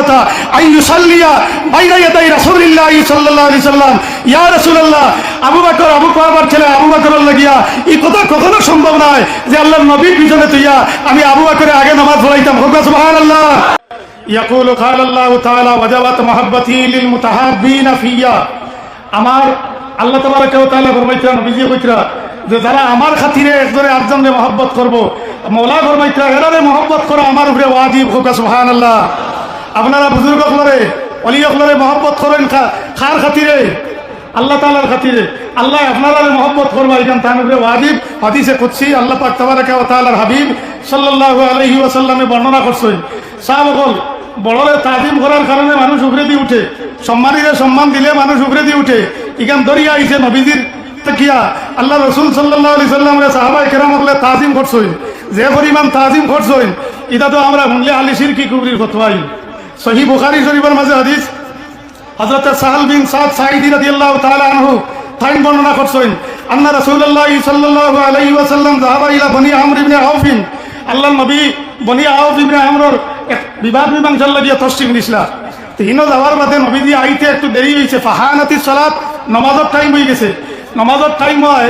কুহাফাতা I ইউসাল্লিয়া বাইরা ইয়াদাই রাসূলিল্লাহি সাল্লাল্লাহু আলাইহি সাল্লাম ইয়া রাসূলুল্লাহ আবু বকর আবু কুহাফার ছেলে আবু বকরের লাগিয়া এই কথা কখনো সম্ভব নয় যে আল্লাহর নবীর পিছনে তুইয়া আমি আবু বকরের আগে নামাজ পড়াইতাম হোক সুবহানাল্লাহ يقول قال الله تعالى وجبت محبتي للمتحابين فيا আমার আল্লাহ তাবারক ওয়া তাআলা ফরমাইছেন নবীজি কইতরা যে যারা আমার খাতিরে একজনে আরেকজনকে মহব্বত করব মৌলা ফরমাইতরা এরারে মহব্বত করা আমার উপরে ওয়াজিব হোক সুবহানাল্লাহ আপনারা বুজুর্গ হলরে অলি হলরে মহব্বত করেন খার খাতিরে? আল্লাহ তাআলার খাতিরে। আল্লাহ আপনারা মহব্বত করবা এখান উপরে ওয়াজিব, হাদিসে কুদসি, আল্লাহ পাক তাবারক ওয়া হাবিব সাল্লাল্লাহু আলাইহি ওয়াসাল্লামে বর্ণনা করছেন। সাহাবগণ বড়রে তাজিম করার কারণে মানুষ উগরে দিয়ে উঠে। সম্মানীরে সম্মান দিলে মানুষ উগরে দিয়ে উঠে। ইখান দরিয়া আইছে নবীজির তাকিয়া। আল্লাহ রসুল সাল্লাহ আলি সাল্লামরে সাহাবাই কেরাম হলে তাজিম করছই যে পরিমাণ তাজিম করছই এটা তো আমরা শুনলে আলিশির কি কুবরির ফতোয়াই। সহি বুখারি শরীফের মাঝে হাদিস। হযরত সাহাল বিন সাদ সাঈদি রাদিয়াল্লাহু তাআলা আনহু তাইন বর্ণনা করছেন, আন্না রাসূলুল্লাহ সাল্লাল্লাহু আলাইহি ওয়াসাল্লাম যাহাবা ইলা বনি আমর ইবনে আউফিন। আল্লাহ নবী বনি আউফ ইবনে আমরর বিবাদ মীমাংসার লাগিয়া তসলিম দিছিলা। তিনও যাওয়ার বাদে নবীজি আইতে একটু দেরি হয়েছে ফাহানাতি সালাত নমাজের টাইম হয়ে গেছে। নমাজের টাইম হয়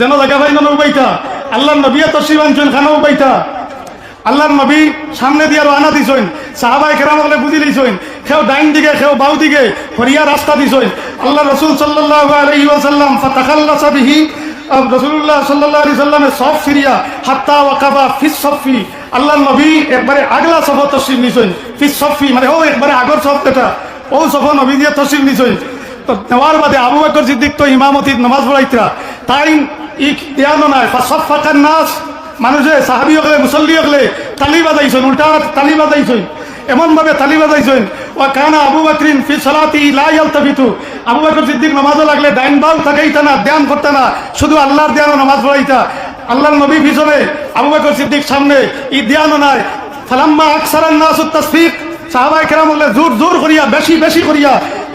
যেন জায়গা পাই না পাইতা আল্লাহর নবী তশরিফ আনছেন খানাও পাইতা আল্লাহর নবী সামনে দিয়ে আরও আনা দিছইন সাহাবাই কেরাম হলে বুঝি লিছইন কেউ ডাইন দিকে কেউ বাউ দিকে হরিয়া রাস্তা দিছইন আল্লাহ রসুল সাল্লাল্লাহু আলাইহি ওয়াসাল্লাম ফাতাকাল্লাসা বিহি রসুল্লাহ সাল্লাহ আলি সাল্লামের সব সিরিয়া, হাত্তা ওয়াকাবা ফিস সফি। আল্লাহ নবী একবারে আগলা সফর তসিম নিছইন ফিস সফি মানে ও একবারে আগর সফ এটা। ও সফর নবী দিয়ে তসিম নিছইন তো নেওয়ার বাদে আবু বকর সিদ্দিক তো ইমামতির নমাজ পড়াইতরা। তাই ই নাই নাচ হকলে হকলে উল্টা আবু আবু সিদ্দিক ডাইন না, ধ্যান শুধু আল্লাহর ধ্যান নামাজ পড়াইতা আল্লাহর নবী পিছনে আবু বকর সিদ্দিক সামনে ই ধ্যান নাই। ফালাম্মা তাসফিক। সাহাবাই কেরাম হলে জোর জোর করিয়া, বেশি বেশি করিয়া।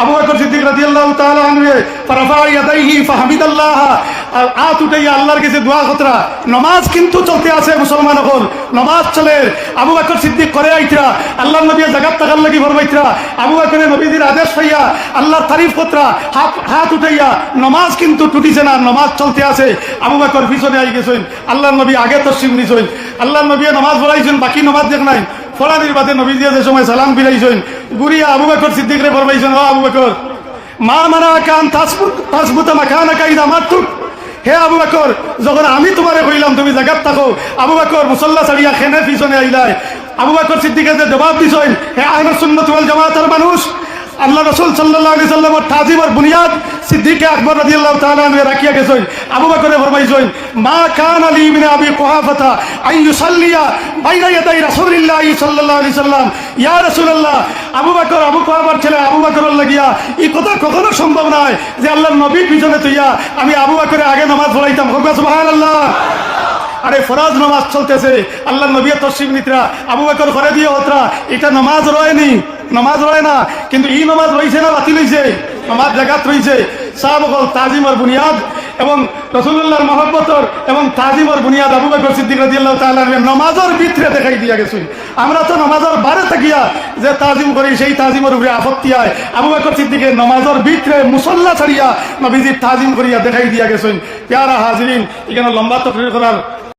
আবু বকর সিদ্দিক রাদিয়াল্লাহু তাআলা আনহু ফারাফা ইয়াদাইহি ফাহামিদাল্লাহ। আর আত উঠাইয়া আল্লাহর কাছে দোয়া কতরা নামাজ কিন্তু চলতে আছে মুসলমান হল নামাজ চলে। আবু বকর সিদ্দিক করে আইতরা। আল্লাহর নবী জাগাত থাকার লাগি ফরমাইতরা। আবু বকরের নবীজির আদেশ পাইয়া আল্লাহর তারিফ কতরা হাত হাত উঠাইয়া নামাজ কিন্তু টুটিছে না, নামাজ চলতে আছে। আবু বকর পিছনে আই গেছেন। আল্লাহর নবী আগে তসলিম নিছেন। আল্লাহর নবী নামাজ পড়াইছেন, বাকি নামাজ দেখ নাই। ফলানির বাদে নবী দিয়ে যে সময় সালাম ফিরাইছেন গুরিয়া আবু বকর সিদ্দিকরে ফরমাইছেন, ও আবু বকর, মা মানা কান তাসবুত মাখানা কাইদা মাতুক। হে আবু বকর, যখন আমি তোমারে কইলাম তুমি জায়গাত থাকো, আবু বকর, মুসল্লা ছাড়িয়া খেনে পিছনে আইলাই। আবু বকর সিদ্দিকে যে জবাব দিছেন, হে আহমদ সুন্নত ওয়াল জামাতের মানুষ, আল্লাহ রসুল সাল্লাহ আলি সাল্লামর তাজিমর বুনিয়াদ সিদ্দিকে আকবর রাজি আল্লাহ তাআলা রাখিয়া গেছেন। আবু বকরে ফরমাইছেন, মা কান আলী ইবনে আবি কুহাফাতা আই ইউসাল্লিয়া বাইনা ইয়াদাই রাসূলিল্লাহ সাল্লাল্লাহু আলাইহি সাল্লাম। ইয়া রাসূলুল্লাহ আবু বকর, আবু কুহাফার ছেলে আবু বাকর লাগিয়া, এই কথা কখনো সম্ভব নয় যে আল্লাহর নবীর পিছনে তুইয়া আমি আবু বকরে আগে নামাজ পড়াইতাম। হোক সুবহানাল্লাহ। আরে ফরাজ নামাজ চলতেছে। আল্লাহ নবী তসিম নিতরা আবু বকর করে দিয়ে হতরা এটা নামাজ রয়নি, নামাজ রয় না। কিন্তু এই নামাজ রয়েছে না বাতিল হয়েছে নামাজ জাগাত রয়েছে সাহাবকল তাজিমর বুনিয়াদ এবং রসুল্লাহর মহব্বতর এবং তাজিমর বুনিয়াদ আবু বকর সিদ্দিক রাজিয়াল্লাহ তাল্লাহ নমাজর ভিতরে দেখাই দিয়া গেছি। আমরা তো নমাজর বারে থাকিয়া যে তাজিম করি, সেই তাজিমের উপরে আপত্তি হয় আবু বকর সিদ্দিকের নমাজর ভিতরে মুসল্লা ছাড়িয়া নবীজির তাজিম করিয়া দেখাই দিয়া গেছেন। পেয়ারা হাজরিন, এখানে লম্বা তকরির করার